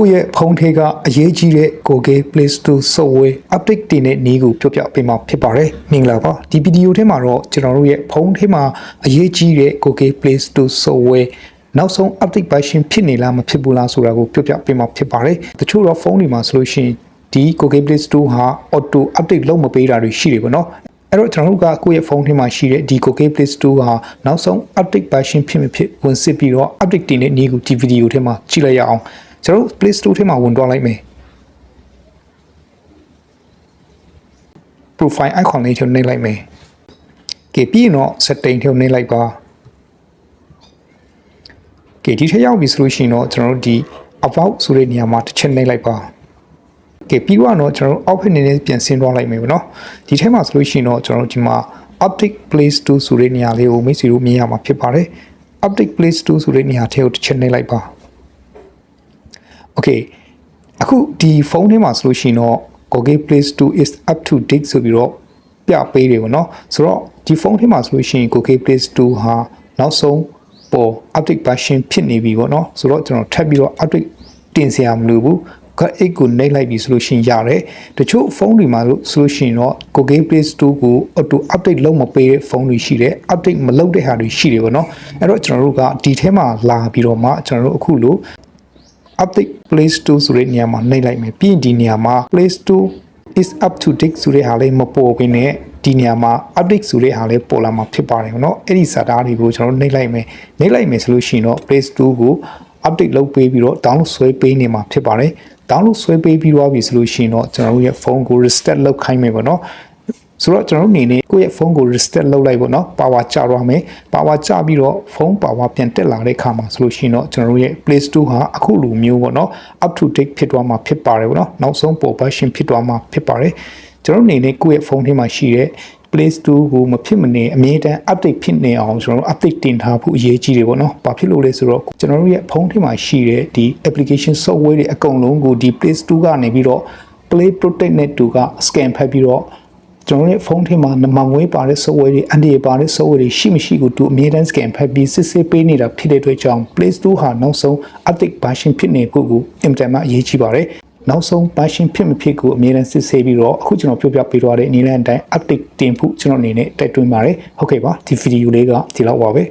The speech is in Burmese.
ကိုယ့်ရဲ့ဖုန်းထဲကအရေးကြီးတဲ့ Google Play Store software update တင်တဲ့နည်းကိုပြောပြပေးမှာဖြစ်ပါတယ်မင်္ဂလာပါဒီဗီဒီယိုထဲမှာတော့ကျွန်တော်တို့ရဲ့ဖုန်းထဲမှာအရေးကြီးတဲ့ Google Play Store software နောက်ဆုံး update version ဖြစ်နေလားမဖြစ်ဘူးလားဆိုတာကိုပြောပြပေးမှာဖြစ်ပါတယ်တချို့တော့ဖုန်းတွေမှာဆိုလို့ရှိရင်ဒီ Google Play Store ဟာ auto update လုပ်မပေးတာတွေရှိတယ်ပေါ့နော်အဲ့တော့ကျွန်တော်တို့ကကိုယ့်ရဲ့ဖုန်းထဲမှာရှိတဲ့ဒီ Google Play Store ဟာနောက်ဆုံး update version ဖြစ်မဖြစ်ဝင်စစ်ပြီးတော့ update တင်တဲ့နည်းကိုဒီဗီဒီယိုထဲမှာကြည့်လိုက်ရအောင် ကျွန်တော်တို့ Play Store ထဲမှာဝင်သွားလိုက်မယ် profile icon လေးထဲနှိပ်လိုက်မယ်။ကဲပြီးရင်တော့ setting ထဲနှိပ်လိုက်ပါ။ကဲဒီထက်ရောက်ပြီဆိုလို့ရှိရင်တော့ကျွန်တော်တို့ဒီ about ဆိုတဲ့နေရာမှာတစ်ချက်နှိပ်လိုက်ပါ။ကဲပြီးတော့ကျွန်တော်တို့ output နေနဲ့ပြန်ဆင်းသွားလိုက်မယ်ပေါ့နော်။ဒီထဲမှာဆိုလို့ရှိရင်တော့ကျွန်တော်တို့ဒီမှာ update place to ဆိုတဲ့နေရာလေးကိုမိတ်ဆွေတို့မြင်ရမှာဖြစ်ပါတယ်။ update place to ဆိုတဲ့နေရာထဲကိုတစ်ချက်နှိပ်လိုက်ပါ။ Okay အခုဒီဖုန်းထဲမှာဆိုလို့ရှိရင်တော့ Google Play Store is up to date ဆိုပြီးတော့ပြပေးတယ်ပေါ့နော်ဆိုတော့ဒီဖုန်းထဲမှာဆိုလို့ရှိရင် Google Play Store ဟာနောက်ဆုံးပေါ် update version ဖြစ်နေပြီပေါ့နော်ဆိုတော့ကျွန်တော်ထပ်ပြီးတော့ update တင်စရာမလိုဘူးကအိတ်ကိုနှိပ်လိုက်ပြီဆိုလို့ရှိရင်ရတယ်တချို့ဖုန်းတွေမှာလို့ဆိုလို့ရှိရင်တော့ Google Play Store ကို auto update လုပ်မပေးတဲ့ဖုန်းတွေရှိတယ် update မလုပ်တဲ့ဟာတွေရှိတယ်ပေါ့နော်အဲ့တော့ကျွန်တော်တို့ကဒီထဲမှာလာပြီးတော့မှကျွန်တော်တို့အခုလို့ update play store ဆိုတဲ့နေရာမှာနှိပ်လိုက်မယ်ပြီးရင်ဒီနေရာမှာ play store is up to date ဆိုတဲ့ဟာလေးမပေါ်ဘဲနဲ့ဒီနေရာမှာ update ဆိုတဲ့ဟာလေးပေါ်လာမှာဖြစ်ပါတယ်เนาะအဲ့ဒီစာသားတွေကိုကျွန်တော်တို့နှိပ်လိုက်မယ်နှိပ်လိုက်မယ်ဆိုလို့ရှိရင်တော့ play store ကို update လုပ်ပေးပြီးတော့ download ဆွဲပေးနေမှာဖြစ်ပါတယ် download ဆွဲပေးပြီးသွားပြီဆိုလို့ရှိရင်တော့ကျွန်တော်တို့ရဲ့ဖုန်းကို restart လုပ်ခိုင်းမယ်ပေါ့เนาะ ဆိုတော့ကျွန်တော်တို့အနေနဲ့ကိုယ့်ရဲ့ဖုန်းကို restart လုပ်လိုက်ပေါ့နော် power ကျသွားမယ် power ကျပြီးတော့ဖုန်း power ပြန်တက်လာတဲ့အခါမှာဆိုလို့ရှိရင်တော့ကျွန်တော်တို့ရဲ့ Play Store ဟာအခုလိုမျိုးပေါ့နော် up to date ဖြစ်သွားမှာဖြစ်ပါတယ်ပေါ့နော်နောက်ဆုံးပေါ် version ဖြစ်သွားမှာဖြစ်ပါတယ်ကျွန်တော်တို့အနေနဲ့ကိုယ့်ရဲ့ဖုန်းထဲမှာရှိတဲ့ Play Store ကိုမဖြစ်မနေအမြဲတမ်း update ဖြစ်နေအောင်ကျွန်တော်တို့ update တင်ထားဖို့အရေးကြီးတယ်ပေါ့နော်။ဘာဖြစ်လို့လဲဆိုတော့ကျွန်တော်တို့ရဲ့ဖုန်းထဲမှာရှိတဲ့ဒီ application software တွေအကုန်လုံးကိုဒီ Play Store ကနေပြီးတော့ Play Protect နဲ့တူက scan ဖတ်ပြီးတော့ ကျွန်တော်ရဲ့ဖုန်းထဲမှာနမငွေပါတဲ့ software တွေအန်ဒီပါတဲ့ software တွေရှိမရှိကိုသူအမြဲတမ်း scan ဖတ်ပြီးစစ်ဆေးပေးနေတာဖြစ်တဲ့အတွက်ကြောင့် Play Store ဟာနောက်ဆုံး update version ဖြစ်နေဖို့ကိုအင်တာနက်အရေးကြီးပါတယ်နောက်ဆုံး version ဖြစ်မဖြစ်ကိုအမြဲတမ်းစစ်ဆေးပြီးတော့အခုကျွန်တော်ပြောပြပေးသွားတဲ့အနေနဲ့အတိုင်း update တင်ဖို့ကျွန်တော်အနေနဲ့တိုက်တွန်းပါတယ်ဟုတ်ကဲ့ပါဒီဗီဒီယိုလေးကဒီလောက်ပါပဲ